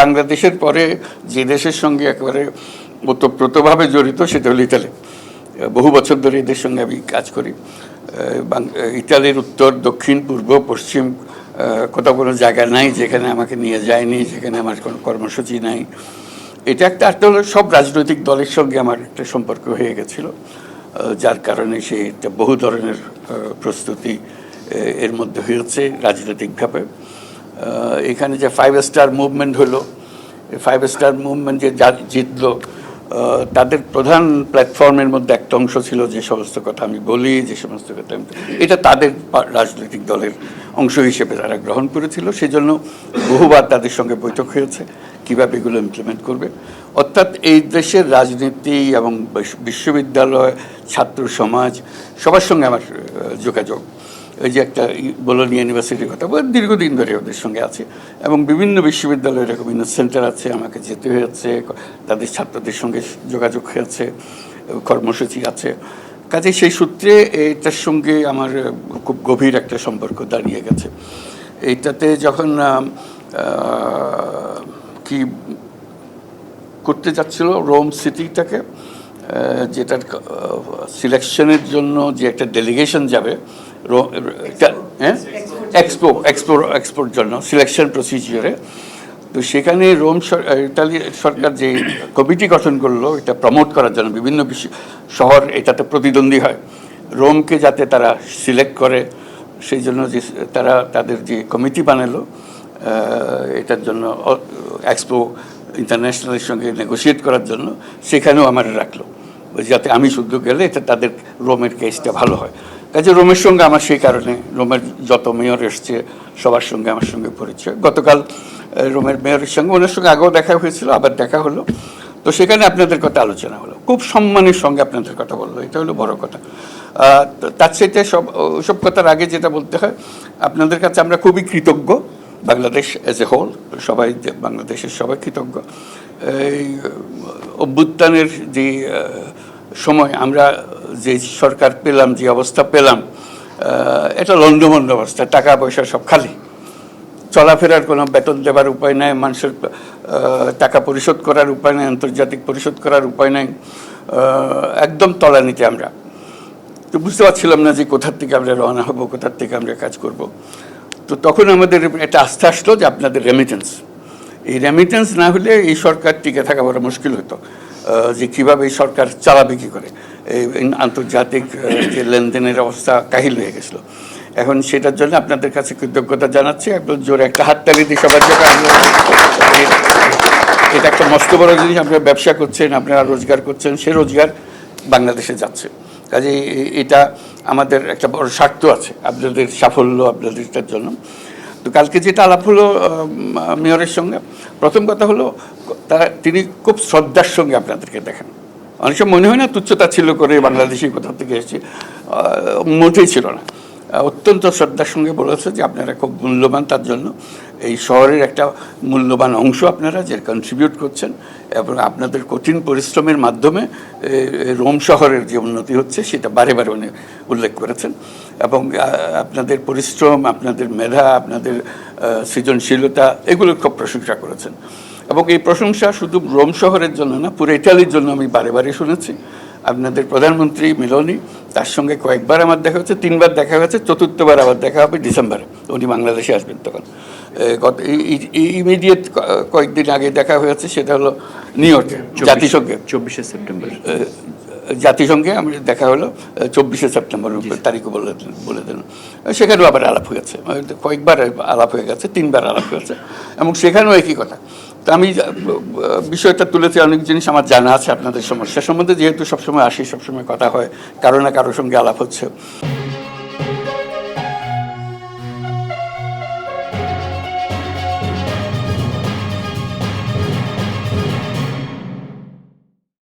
বাংলাদেশের পরে যে দেশের সঙ্গে একেবারে ওতপ্রোতভাবে জড়িত সেটা হলো ইতালি। বহু বছর ধরে এদের সঙ্গে আমি কাজ করি। ইতালির উত্তর, দক্ষিণ, পূর্ব, পশ্চিম কোথাও কোনো জায়গা নাই যেখানে আমাকে নিয়ে যায়নি, যেখানে আমার কোনো কর্মসূচি নাই। এটা একটা হলো সব রাজনৈতিক দলের সঙ্গে আমার একটা সম্পর্ক হয়ে গেছিল। যার কারণে সে একটা বহু ধরনের প্রস্তুতি এর মধ্যে হয়েছে রাজনৈতিকভাবে। এখানে যে ফাইভ স্টার মুভমেন্ট হলো ফাইভ স্টার মুভমেন্ট যে জিতলো তাদের প্রধান প্ল্যাটফর্মের মধ্যে একটা অংশ ছিল যে সমস্ত কথা আমি বলি, যে সমস্ত কথা আমি এটা তাদের রাজনৈতিক দলের অংশ হিসেবে তারা গ্রহণ করেছিল। সেজন্য বহুবার তাদের সঙ্গে বৈঠক হয়েছে, কীভাবে এগুলো ইমপ্লিমেন্ট করবে। অর্থাৎ এই দেশের রাজনীতি এবং বিশ্ববিদ্যালয়, ছাত্র সমাজ, সবার সঙ্গে আমার যোগাযোগ ওই যে একটা বলোনি ইউনিভার্সিটির কথা বলে দীর্ঘদিন ধরে ওদের সঙ্গে আছে এবং বিভিন্ন বিশ্ববিদ্যালয়ে এরকম সেন্টার আছে, আমাকে যেতে হয়েছে, তাদের ছাত্রদের সঙ্গে যোগাযোগ হয়েছে, কর্মসূচি আছে। কাজে সেই সূত্রে এটার সঙ্গে আমার খুব গভীর একটা সম্পর্ক দাঁড়িয়ে গেছে। এইটাতে যখন কি করতে যাচ্ছিল রোম সিটিটাকে যেটার সিলেকশনের জন্য যে একটা ডেলিগেশন যাবে এক্সপো এক্সপো এক্সপোর জন্য সিলেকশন প্রসিজিওরে তো সেখানে রোম ইতালি সরকার যে কমিটি গঠন করল, এটা প্রমোট করার জন্য বিভিন্ন শহর এটাতে প্রতিদ্বন্দ্বী হয়। রোমকে যাতে তারা সিলেক্ট করে, সেই জন্য যে তারা, তাদের যে কমিটি বানালো এটার জন্য এক্সপো ইন্টারন্যাশনালের সঙ্গে নেগোশিয়েট করার জন্য সেখানেও আমার রাখল। যাতে আমি শুদ্ধ গেলে, এটা তাদের রোমের কেসটা ভালো হয়। কাজে রোমের সঙ্গে আমার সেই কারণে রোমের যত মেয়র এসছে, সবার সঙ্গে আমার সঙ্গে পরিচয়। গতকাল রোমের মেয়রের সঙ্গে, ওনার সঙ্গে আগেও দেখা হয়েছিল, আবার দেখা হলো। তো সেখানে আপনাদের কথা আলোচনা হলো। খুব সম্মানের সঙ্গে আপনাদের কথা বলল, এটা হলো বড় কথা। তার সাথে সব সব কথার আগে যেটা বলতে হয়, আপনাদের কাছে আমরা খুবই কৃতজ্ঞ, বাংলাদেশ এজ এ হোল সবাই বাংলাদেশের সবাই কৃতজ্ঞ। এই, অভ্যুত্থানের যে সময় আমরা যে সরকার পেলাম, যে অবস্থা পেলাম এটা লন্ডমন্ড অবস্থা টাকা পয়সা সব খালি। চলাফেরার কোনো বেতন দেবার উপায় নাই, মানুষের টাকা পরিশোধ করার উপায় নাই, আন্তর্জাতিক পরিশোধ করার উপায় নাই একদম তলানিতে আমরা। তো বুঝতে পারছিলাম না যে কোথার থেকে আমরা রওনা হব, কোথার থেকে আমরা কাজ করব। তো তখন আমাদের একটা আস্থা আসলো যে আপনাদের রেমিটেন্স এই রেমিটেন্স না হলে এই সরকার টিকে থাকা বড় মুশকিল হতো। যে কীভাবে এই সরকার চালাবে কী করে। এই আন্তর্জাতিক যে লেনদেনের অবস্থা কাহিল হয়ে গেছিল। এখন সেটার জন্য আপনাদের কাছে কৃতজ্ঞতা জানাচ্ছি। একদম জোরে একটা হাততালি দিই সবার জন্য এটা একটা মস্ত বড় জিনিস। আপনারা ব্যবসা করছেন, আপনারা রোজগার করছেন, সে রোজগার বাংলাদেশে যাচ্ছে। কাজে এটা আমাদের একটা বড় স্বার্থ আছে, আপনাদের সাফল্য আপনাদেরটার জন্য। তো কালকে যেটা আলাপ হলো মেয়রের সঙ্গে, প্রথম কথা হলো তারা তিনি খুব শ্রদ্ধার সঙ্গে আপনাদেরকে দেখেন। অনেক সময় মনে হয় না, তুচ্ছতা ছিল করে বাংলাদেশি কোথা থেকে এসেছি মোটেই ছিল না। অত্যন্ত শ্রদ্ধার সঙ্গে বলেছে যে আপনারা খুব মূল্যবান তার জন্য। এই শহরের একটা মূল্যবান অংশ আপনারা যে কন্ট্রিবিউট করছেন এবং আপনাদের কঠিন পরিশ্রমের মাধ্যমে রোম শহরের যে উন্নতি হচ্ছে সেটা বারে বারে উনি উল্লেখ করেছেন এবং আপনাদের পরিশ্রম, আপনাদের মেধা, আপনাদের সৃজনশীলতা এগুলোর খুব প্রশংসা করেছেন। এবং এই প্রশংসা শুধু রোম শহরের জন্য না, পুরো ইটালির জন্য আমি বারে বারে শুনেছি। আপনাদের প্রধানমন্ত্রী মিলনি তার সঙ্গে কয়েকবার আমার দেখা হচ্ছে তিনবার দেখা হয়েছে চতুর্থবার আবার দেখা হবে ডিসেম্বরে উনি বাংলাদেশে আসবেন তখন। গত ইমিডিয়েট কয়েকদিন আগে দেখা হয়েছে সেটা হলো নিউ ইয়র্কে জাতিসংঘে। চব্বিশে সেপ্টেম্বর। জাতিসংঘে আমি দেখা হলো চব্বিশে সেপ্টেম্বর তারিখও বলে দিন বলে দিন সেখানেও আবার আলাপ হয়েছে কয়েকবার আলাপ হয়ে গেছে তিনবার আলাপ হয়েছে এবং সেখানেও একই কথা। তো আমি বিষয়টা তুলেছি, অনেক জিনিস আমার জানা আছে আপনাদের সমস্যা। সম্বন্ধে যেহেতু সবসময় আসি, সবসময় কথা হয়, কারও না কারোর সঙ্গে আলাপ হচ্ছে।